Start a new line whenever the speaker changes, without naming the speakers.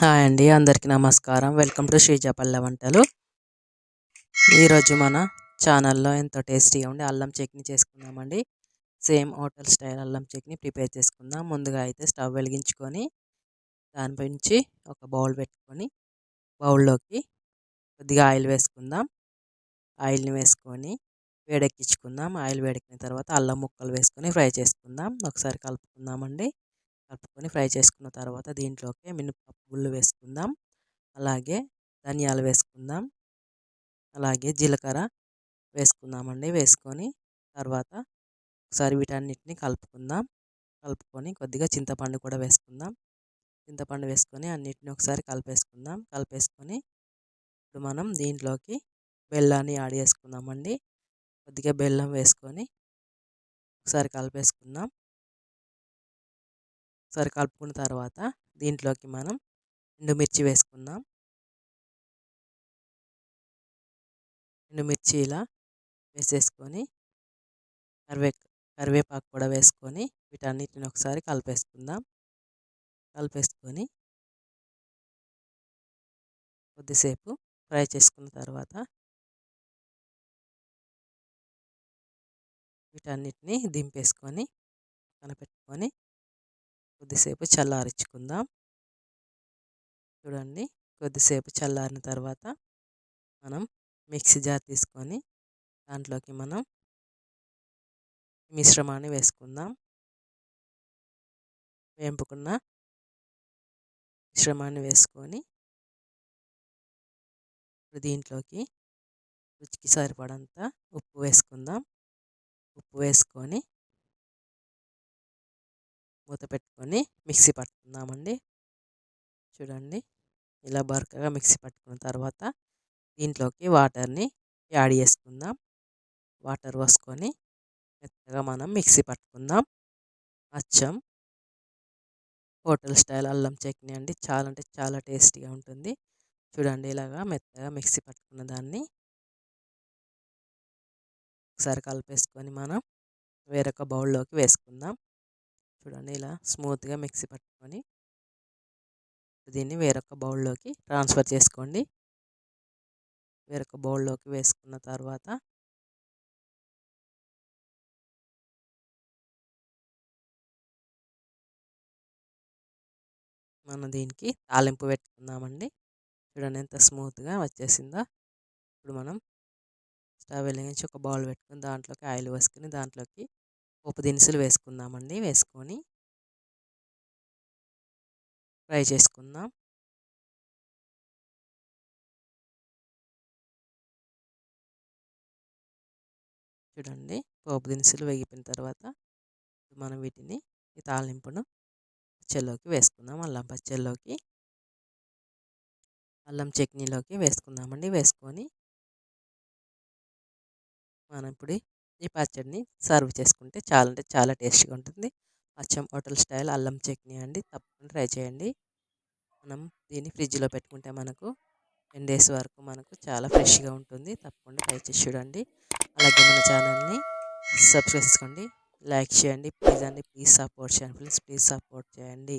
Hi అండి అందరికీ నమస్కారం. వెల్కమ్ టు శ్రీజపల్లె వంటలు. ఈరోజు మన ఛానల్లో ఎంతో టేస్టీగా ఉండి అల్లం చట్నీ చేసుకుందామండి. సేమ్ హోటల్ స్టైల్ అల్లం చట్నీ ప్రిపేర్ చేసుకుందాం. ముందుగా అయితే స్టవ్ వెలిగించుకొని దానిపై నుంచి ఒక బౌల్ పెట్టుకొని బౌల్లోకి కొద్దిగా ఆయిల్ వేసుకుందాం. ఆయిల్ని వేసుకొని వేడెక్కించుకుందాం. ఆయిల్ వేడెక్కిన తర్వాత అల్లం ముక్కలు వేసుకొని ఫ్రై చేసుకుందాం. ఒకసారి కలుపుకుందామండి. కలుపుకొని ఫ్రై చేసుకున్న తర్వాత దీంట్లోకి మినపప్పు గుళ్ళు వేసుకుందాం. అలాగే ధనియాలు వేసుకుందాం. అలాగే జీలకర్ర వేసుకుందామండి. వేసుకొని తర్వాత ఒకసారి వీటన్నిటిని కలుపుకుందాం. కలుపుకొని కొద్దిగా చింతపండు కూడా వేసుకుందాం. చింతపండు వేసుకొని అన్నిటిని ఒకసారి కలిపేసుకుందాం. కలిపేసుకొని ఇప్పుడు మనం దీంట్లోకి బెల్లాన్ని యాడ్ చేసుకుందామండి. కొద్దిగా బెల్లం వేసుకొని ఒకసారి కలిపేసుకుందాం. ఒకసారి కలుపుకున్న తర్వాత దీంట్లోకి మనం ఎండుమిర్చి వేసుకుందాం. ఎండుమిర్చి ఇలా వేసేసుకొని కరివే కరివేపాకు కూడా వేసుకొని వీటన్నిటిని ఒకసారి కలిపేసుకుందాం. కలిపేసుకొని కొద్దిసేపు ఫ్రై చేసుకున్న తర్వాత వీటన్నిటిని దింపేసుకొని పక్కన పెట్టుకొని కొద్దిసేపు చల్లారించుకుందాం చూడండి కొద్దిసేపు చల్లారిన తర్వాత మనం మిక్సీ జార్ తీసుకొని దాంట్లోకి మనం మిశ్రమాన్ని వేసుకుందాం. వేంపుకున్న మిశ్రమాన్ని వేసుకొని ఇప్పుడు దీంట్లోకి రుచికి సరిపడంత ఉప్పు వేసుకుందాం. ఉప్పు వేసుకొని మూత పెట్టుకొని మిక్సీ పట్టుకుందామండి. చూడండి ఇలా బరకగా మిక్సీ పట్టుకున్న తర్వాత దీంట్లోకి వాటర్ని యాడ్ చేసుకుందాం. వాటర్ పోసుకొని మెత్తగా మనం మిక్సీ పట్టుకుందాం. అచ్చం. హోటల్ స్టైల్ అల్లం చట్నీ అండి. చాలా అంటే చాలా టేస్టీగా ఉంటుంది. చూడండి ఇలాగా మెత్తగా మిక్సీ పట్టుకున్న దాన్ని ఒకసారి కలిపేసుకొని మనం వేరొక బౌల్లోకి వేసుకుందాం. చూడండి ఇలా స్మూత్గా మిక్సీ పట్టుకొని దీన్ని వేరొక బౌల్లోకి ట్రాన్స్ఫర్ చేసుకోండి. వేరొక బౌల్లోకి వేసుకున్న తర్వాత మనం దీనికి తాలింపు పెట్టుకుందామండి. చూడండి ఎంత స్మూత్గా వచ్చేసిందో. ఇప్పుడు మనం స్టవ్ వెలిగించి ఒక బౌల్ పెట్టుకుని దాంట్లోకి ఆయిల్ వేసుకుని దాంట్లోకి పోపు దినుసులు వేసుకుందామండి వేసుకొని ఫ్రై చేసుకుందాం. చూడండి పోపు దినుసులు వేగిపోయిన తర్వాత మనం వీటిని ఈ తాలింపును పచ్చల్లోకి వేసుకుందాం. అల్లం పచ్చల్లోకి అల్లం చట్నీలోకి వేసుకుందామండి వేసుకొని. మనం ఇప్పుడు ఈ పచ్చడిని సర్వ్ చేసుకుంటే చాలా అంటే చాలా టేస్టీగా ఉంటుంది. అచ్చం హోటల్ స్టైల్ అల్లం చట్నీ అండి. తప్పకుండా ట్రై చేయండి. మనం దీన్ని ఫ్రిడ్జ్లో పెట్టుకుంటే మనకు టెన్ డేస్ వరకు మనకు చాలా ఫ్రెష్గా ఉంటుంది. తప్పకుండా ట్రై చేసి చూడండి. అలాగే మన ఛానల్ని సబ్స్క్రైబ్ చేసుకోండి. లైక్ చేయండి. ప్లీజ్ అండి. ప్లీజ్ సపోర్ట్ చేయండి. ప్లీజ్ ప్లీజ్ సపోర్ట్ చేయండి.